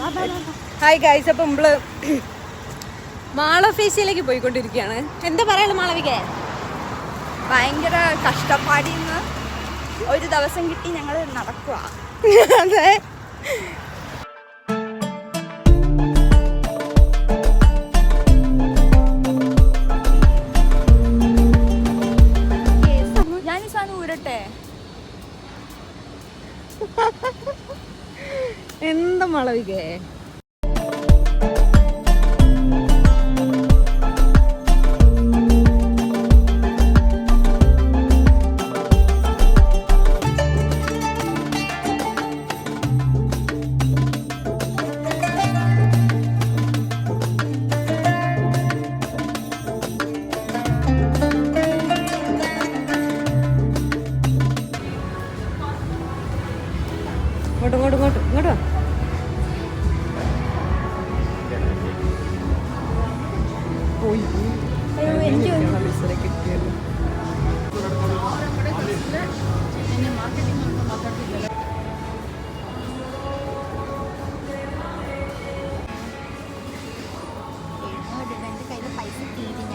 Hi guys അപ്പം നമ്മൾ മാള ഫേസിയിലേക്ക് പോയിക്കൊണ്ടിരിക്കുകയാണ്. എന്താ പറയാനുള്ള മാളവിക? ഭയങ്കര കഷ്ടപ്പാടിന്ന് ഒരു ദിവസം കിട്ടി ഞങ്ങൾ നടക്കുക അതെ. എന്താ മാളവികേ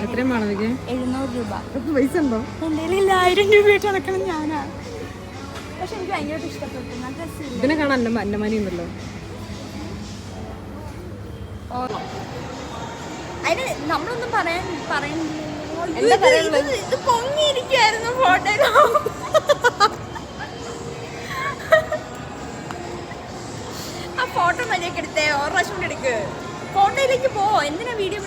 എത്രയും മാളവിക എഴുന്നൂറ് രൂപ. പൈസ ഉണ്ടോ? എന്റെ കയ്യിൽ ആയിരം രൂപയായിട്ട് നടക്കണം ഞാനാണ് പക്ഷെ എനിക്ക് ഭയങ്കരമായിട്ട് ഇഷ്ടപ്പെട്ടു. ഇതിനെ കാണാൻ അന്നമാനി ഉണ്ടല്ലോ. അതിന് നമ്മളൊന്നും പറയാൻ ഇത് ഫോട്ടോയിലോ. ആ ഫോട്ടോ മര്യാദയ്ക്ക് എടുത്തേ കൂടി എടുക്ക്. ഫോട്ടോയിലേക്ക് പോ. എന്തിനാ വീഡിയോ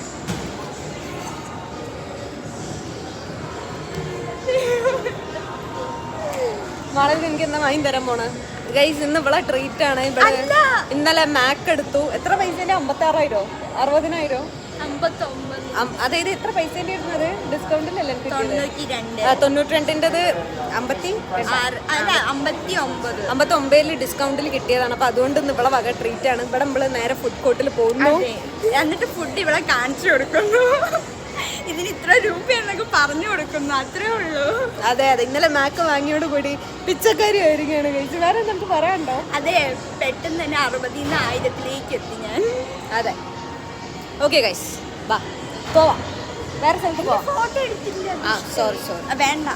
മാളവിക എനിക്ക് എന്താ വാങ്ങി തരാൻ പോണ്. ഗൈസ് ഇന്ന് ഇവിടെ ട്രീറ്റ് ആണ്. ഇവിടെ. ഇന്നലെ മാക്ക് എടുത്തു. എത്ര പൈസേന്റെ? അമ്പത്തി ആറായിരോ അറുപതിനായിരോ അതായത് എത്ര പൈസേന്റെ ഇരുന്നത് ഡിസ്കൗണ്ടിലല്ലേ? തൊണ്ണൂറ്റി രണ്ടിന്റെത് അമ്പത്തി അമ്പത്തി ഒമ്പതിൽ ഡിസ്കൗണ്ടിൽ കിട്ടിയതാണ്. അപ്പൊ അതുകൊണ്ട് ഇന്ന് ഇവിടെ വക ട്രീറ്റ് ആണ്. ഇവിടെ നമ്മൾ നേരെ ഫുഡ് കോർട്ടിൽ പോകുന്നു. എന്നിട്ട് ഫുഡ് ഇവിടെ കാണിച്ചു കൊടുക്കുന്നു. ഇതിന് ഇത്ര രൂപയാണെന്നൊക്കെ പറഞ്ഞു കൊടുക്കുന്നു. അത്രേ ഉള്ളൂ. അതെ അതെ. ഇന്നലെ മാക്ക് വാങ്ങിയോട് കൂടി പിച്ചക്കാരി ആയിരിക്കാണ് കഴിച്ചു വേറെ നമുക്ക് പറയണ്ടോ അതെ പെട്ടെന്ന് തന്നെ അറുപതിൽ നിന്ന് ആയിരത്തിലേക്ക് എത്തി ഞാൻ. അതെ. ഓക്കെ ഗൈസ് വാ പോവാ. വേറെ സ്ഥലത്ത് പോവാം. ഫോട്ടോ എടുത്തില്ല. ആ സോറി സോറി വേണ്ട.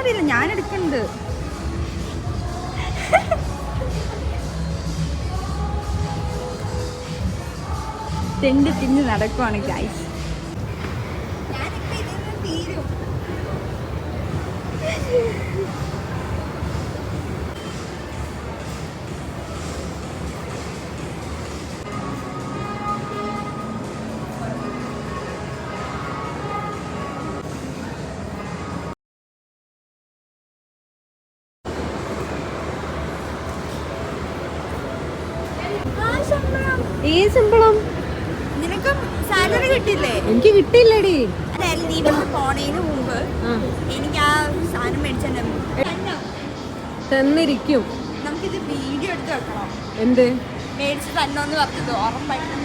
അറിയില്ല ഞാൻ എടുക്കുന്നുണ്ട് തെണ്ടി തിന്ന് നടക്കുവാണ് ഗൈസ് ഈ ശമ്പളം. നിനക്കും സാലറി കിട്ടില്ലേ എനിക്ക് കിട്ടിയില്ലടി. അതായത് നീ വന്ന് പോണേന് മുമ്പ് എനിക്ക് ആ സാധനം മേടിച്ചു തന്നിരിക്കും. നമുക്കിത് വീഡിയോ എടുത്ത് വെക്കണം. എന്ത്? മേടിച്ച് തന്നോന്ന് പറഞ്ഞത് ഉറപ്പായിട്ടും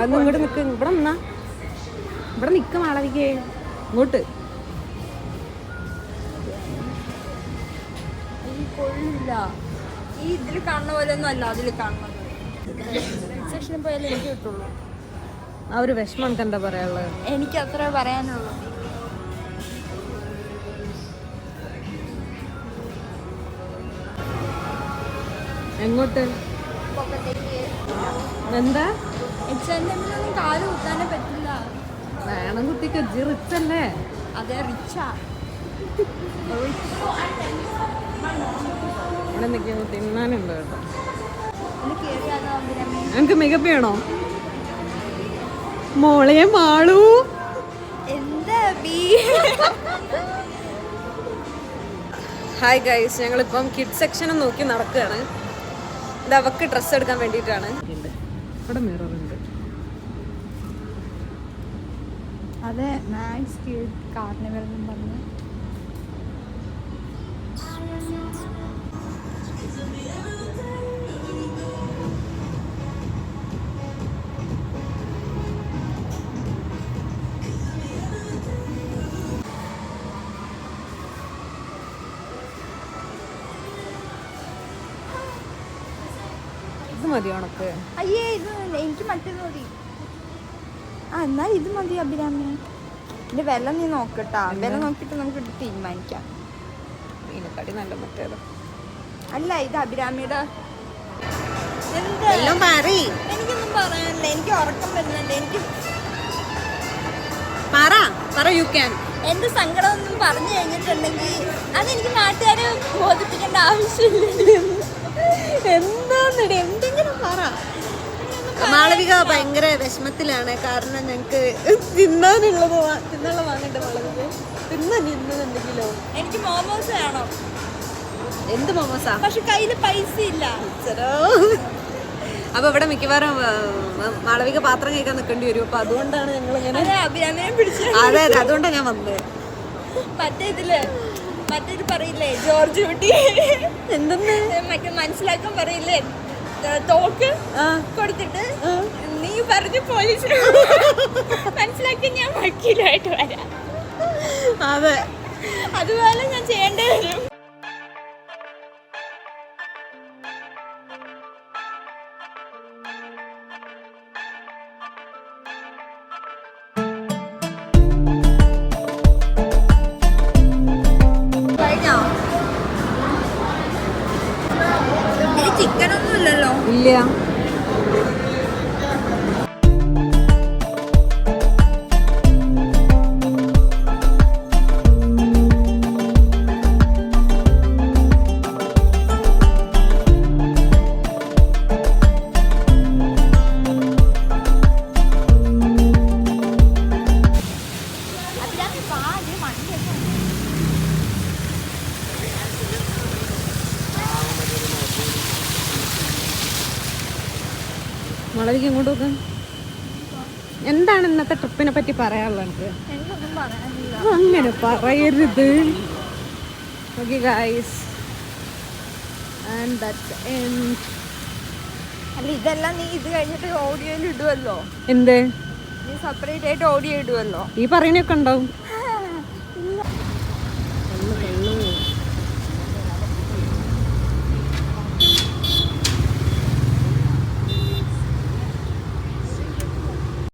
അതൊന്നും ഇങ്ങോട്ട് നിൽക്ക് ഇവിടെ നിന്നാ. ഇവിടെ നിൽക്ക മാളവികേ. ഇങ്ങോട്ട്. കൊള്ളില്ല. ഈ ഇതിൽ കാണുന്ന പോലെ ഒന്നും അല്ല അതിൽ കാണുന്നത്. സെക്ഷനിൽ പോയാലേ എനിക്ക് കിട്ടുള്ളൂ. ആ ഒരു വിഷമം എന്താ പറയാനുള്ളത്? എനിക്ക് അത്ര പറയാനുള്ളൂ. എങ്ങോട്ട്? എന്താ? കാൽ കുത്താനേ പറ്റില്ല. വേണം കുത്തിക്ക് റിച്ച് അല്ലേ? അതെ റിച്ചാ ഇവിടെ നിൽക്കുന്നു തിന്നാനുണ്ട് കേട്ടോ? എനിക്ക് മികപ്പ് വേണോ മോളെ മാളൂ. എന്താ ഹായ് ഗൈസ് ഞങ്ങളിപ്പം കിഡ് സെക്ഷനും നോക്കി നടക്കുകയാണ് ഇത് അവക്ക് ഡ്രസ്സ് എടുക്കാൻ വേണ്ടിയിട്ടാണ്. അവിടെ മിറർ ഉണ്ട്. അതെ മാക്സ് കാർണിവൽ പറഞ്ഞു. മതി ഉണക്ക്? അയ്യേ ഇത് എനിക്ക് മറ്റേത് മതി. ആ എന്നാൽ ഇത് മതി അഭിരാമി. ഇതിന്റെ വില നീ നോക്കട്ടാ. വില നോക്കിയിട്ട് നമുക്ക് ഇത് തീരുമാനിക്കാം. മീനക്കടി നല്ല മറ്റേത്. അല്ല ഇത് അഭിരാമിയുടെ. എന്ത്? എല്ലാം മാറി. എനിക്കൊന്നും പറയാനില്ല. എനിക്ക് ഉറക്കം വരുന്നുണ്ട്. എനിക്ക് പറ പറ യു ക്യാൻ എന്റെ സങ്കടമൊന്നും പറഞ്ഞു കഴിഞ്ഞിട്ടുണ്ടെങ്കിൽ അതെനിക്ക് നാട്ടുകാരെ ബോധിപ്പിക്കേണ്ട ആവശ്യമില്ല എന്താന്നടി? എന്ത് മാളവിക ഭയങ്കര വിഷമത്തിലാണ്. കാരണം ഞങ്ങക്ക് തിന്നാനുള്ളത് തിന്നുള്ള വാങ്ങണ്ട മാളവിക. തിന്നാൻ ഇന്നുണ്ടെങ്കിലോ എനിക്ക് മോമോസ് വേണം. എന്ത് മോമോസാ? പക്ഷെ കയ്യിൽ പൈസ ഇല്ല. അപ്പൊ ഇവിടെ മിക്കവാറും മാളവിക പാത്രം കേൾക്കാൻ നിൽക്കേണ്ടി വരും. അപ്പൊ അതുകൊണ്ടാണ് ഞങ്ങൾ ഇങ്ങനെ അതെ അഭിരാമിനെ പിടിച്ച്. അതെ അതെ അതുകൊണ്ടാണ് ഞാൻ വന്നത് മറ്റേ ഇതിൽ മറ്റേത് പറയില്ലേ ജോർജ് കുട്ടി? എന്തെന്ന്? മറ്റേ മനസ്സിലാക്കാൻ പറയില്ലേ? തോക്ക് കൊടുത്തിട്ട് നീ പറഞ്ഞു പോലീസ് മനസ്സിലാക്കി ഞാൻ വക്കീലായിട്ട് വരാം. അതെ. അതുപോലെ ഞാൻ ചെയ്യേണ്ടി വരും. മാളവിക ഇങ്ങോട്ട് നോക്ക് എന്താണ് ഇന്നത്തെ ട്രിപ്പിനെ പറ്റി പറയാനുള്ളത് എനിക്ക്? അങ്ങനെ പറയരുത്. ഓക്കെ ഗൈസ് ആൻഡ് ദാറ്റ് അല്ല ഇതെല്ലാം നീ ഇത് കഴിഞ്ഞിട്ട് ഓഡിയോയിൽ ഇടുമല്ലോ എന്ത്? നീ സെപ്പറേറ്റ് ആയിട്ട് ഓഡിയോ ഇടുവല്ലോ. ഈ പറയുന്നൊക്കെ ഉണ്ടാവും.